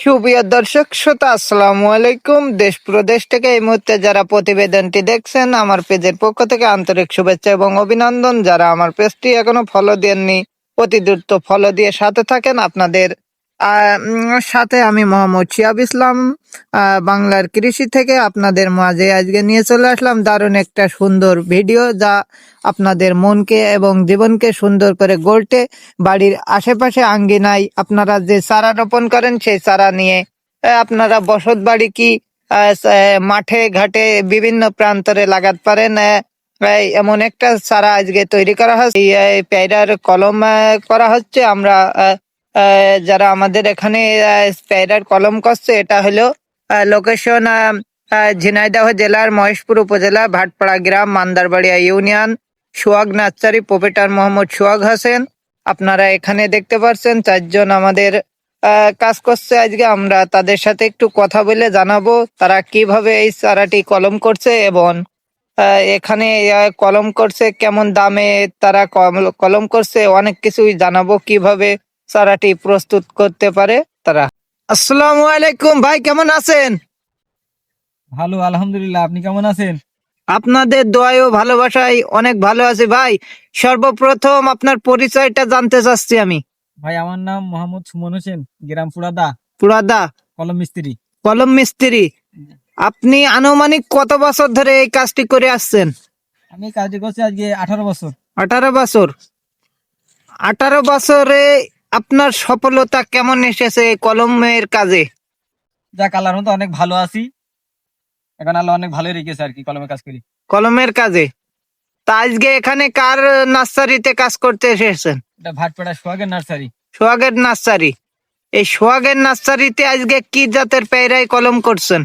সুপ্রিয় দর্শক, শ্রোতা, আসসালামু আলাইকুম। দেশ প্রদেশ থেকে এই মুহূর্তে যারা প্রতিবেদনটি দেখছেন, আমার পেজের পক্ষ থেকে আন্তরিক শুভেচ্ছা এবং অভিনন্দন। যারা আমার পেজটি এখনও ফলো দেননি, অতি দ্রুত ফলো দিয়ে সাথে থাকেন। আপনাদের সাথে আমি মোহাম্মদ শিয়াব ইসলাম বাংলার কৃষি থেকে আপনাদের মাঝে আজকে নিয়ে চলে আসলাম। দারুণ একটা সুন্দর ভিডিও যা আপনাদের মনকে এবং জীবনকে সুন্দর করে গড়তে বাড়ির আশেপাশে আঙ্গিনায় আপনারা যে চারা রোপণ করেন সেই চারা নিয়ে আপনারা বসত বাড়ি কি মাঠে ঘাটে বিভিন্ন প্রান্তরে লাগাতে পারেন এমন একটা চারা আজকে তৈরি করা হচ্ছে। এই, কলম করা হচ্ছে। আমরা যারা আমাদের এখানে পেয়ারার কলম করছে এটা হলো লোকেশন ঝিনাইদহ জেলার মহেশপুর উপজেলা, ভাটপাড়া গ্রাম, Mandarbaria union, Sohag nursery proprietor Mohammad Sohag Hasan. আপনারা এখানে দেখতে পাচ্ছেন চারজন আমাদের কাজ করছে আজকে। আমরা তাদের সাথে একটু কথা বলে জানাব, তারা কীভাবে এই চারাটি কলম করছে এবং এখানে কলম করছে, কেমন দামে তারা কলম করছে, অনেক কিছুই জানাব কীভাবে। চারাটি প্রস্তুত করতে পারে তারা। আসসালামু আলাইকুম ভাই কেমন আছেন? ভালো আলহামদুলিল্লাহ। আপনি কেমন আছেন? আপনাদের দোয়ায় ও ভালোবাসায় অনেক ভালো আছি ভাই। সর্বপ্রথম আপনার পরিচয়টা জানতে চাচ্ছি আমি। ভাই আমার নাম মোহাম্মদ সুমন হোসেন গ্রাম পুরাদা পুরাদা কলম মিস্ত্রি। কলম মিস্ত্রি। আপনি আনুমানিক কত বছর ধরে এই কাজটি করে আসছেন? আমি কাজটি করছি আজকে আঠারো বছর। আঠারো বছর। আঠারো বছরে আপনার সফলতা কেমন এসেছে এই কলমের কাজে? যা কালার মতো অনেক ভালো আছি। এখন আল্লাহ অনেক ভালোই রেখেছে আর কি কলমে কাজ করি। কলমের কাজে? তা আজকে এখানে কার নার্সারিতে কাজ করতে এসেছেন? এটা ভাটপাড়া সোহাগের নার্সারি। সোহাগের নার্সারি। এই সোহাগের নার্সারিতে আজকে কি জাতের পেয়ারাই কলম করছেন?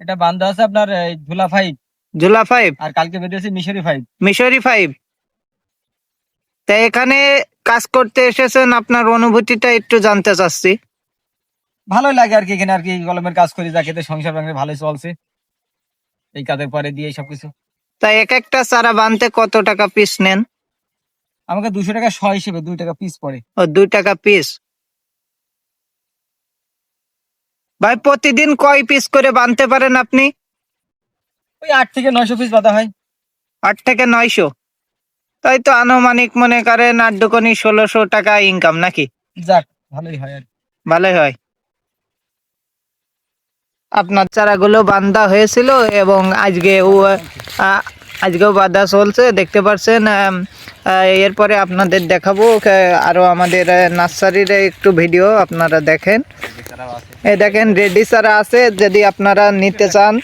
এটা বান্ধা আছে আপনার ঝুলা ফাইভ ঝুলা ফাইভ আর কালকে বেরিয়েছে মিশরি ফাইভ মিশরি ফাইভ তা এখানে কাজ করতে এসেছেন আপনার অনুভূতিটা একটু জানতে চাচ্ছি। ভালোই লাগে আর কি এখানে আর কি কলমের কাজ করি যা খেতে সংসার ভাঙে ভালোই চলছে। এই কাজের পরে দিয়ে সবকিছু। তা এক একটা চারা বানতে কত টাকা পিস নেন? আমাকে দুশো টাকা শ হিসেবে দুই টাকা পিস পড়ে। ও দুই টাকা পিস ভাই প্রতিদিন কয় পিস করে বানতে পারেন আপনি? ওই আট থেকে নয়শো পিস বাঁধা হয়। আট থেকে নয়শো? তাই তো আনুমানিক মনে করেন আট দুকোনি ষোলোশো টাকা ইনকাম নাকি? যাক ভালোই হয় আর ভালোই হয়। আপনার চারাগুলো বান্ধা হয়েছিল এবং আজকে ও আজকেও বাঁধা চলছে দেখতে পাচ্ছেন এরপরে আপনাদের দেখাবো আহ, আরও আমাদের নার্সারির একটু ভিডিও আপনারা দেখেন। এই দেখেন রেডি চারা আছে যদি আপনারা নিতে চান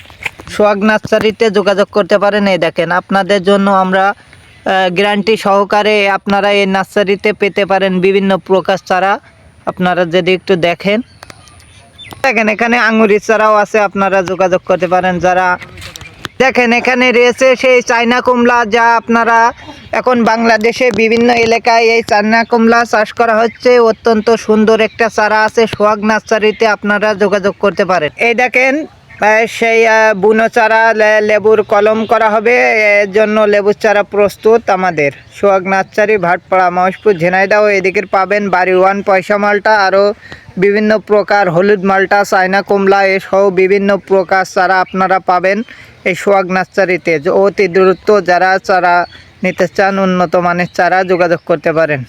সোয়াগ নার্সারিতে যোগাযোগ করতে পারেন। এই দেখেন আপনাদের জন্য আমরা গ্যারান্টি সহকারে আপনারা এই নার্সারিতে পেতে পারেন বিভিন্ন প্রকার চারা। আপনারা যদি একটু দেখেন। দেখেন, এখানে আঙুরের চারাও আছে, আপনারা যোগাযোগ করতে পারেন যারা। দেখেন, এখানে রয়েছে সেই চায়না কমলা যা আপনারা এখন বাংলাদেশে বিভিন্ন এলাকায় এই চায়না কমলা চাষ করা হচ্ছে। অত্যন্ত সুন্দর একটা চারা আছে, সোহাগ নার্সারিতে আপনারা যোগাযোগ করতে পারেন। এই দেখেন সেই বুনো চারা লেবুর কলম করা হবে। এর জন্য লেবুর চারা প্রস্তুত আমাদের। সোহাগ নার্সারি ভাটপাড়া, মহেশপুর, ঝিনাইদহ এদিকের পাবেন বাড়ি ওয়ান পয়সা মালটা। আরও বিভিন্ন প্রকার হলুদ মালটা, চায়না কমলা এসহ বিভিন্ন প্রকার চারা আপনারা পাবেন এই সোহাগ নার্সারিতে অতি দ্রুত যারা চারা নিতে চান, উন্নত মানের চারা যোগাযোগ করতে পারেন।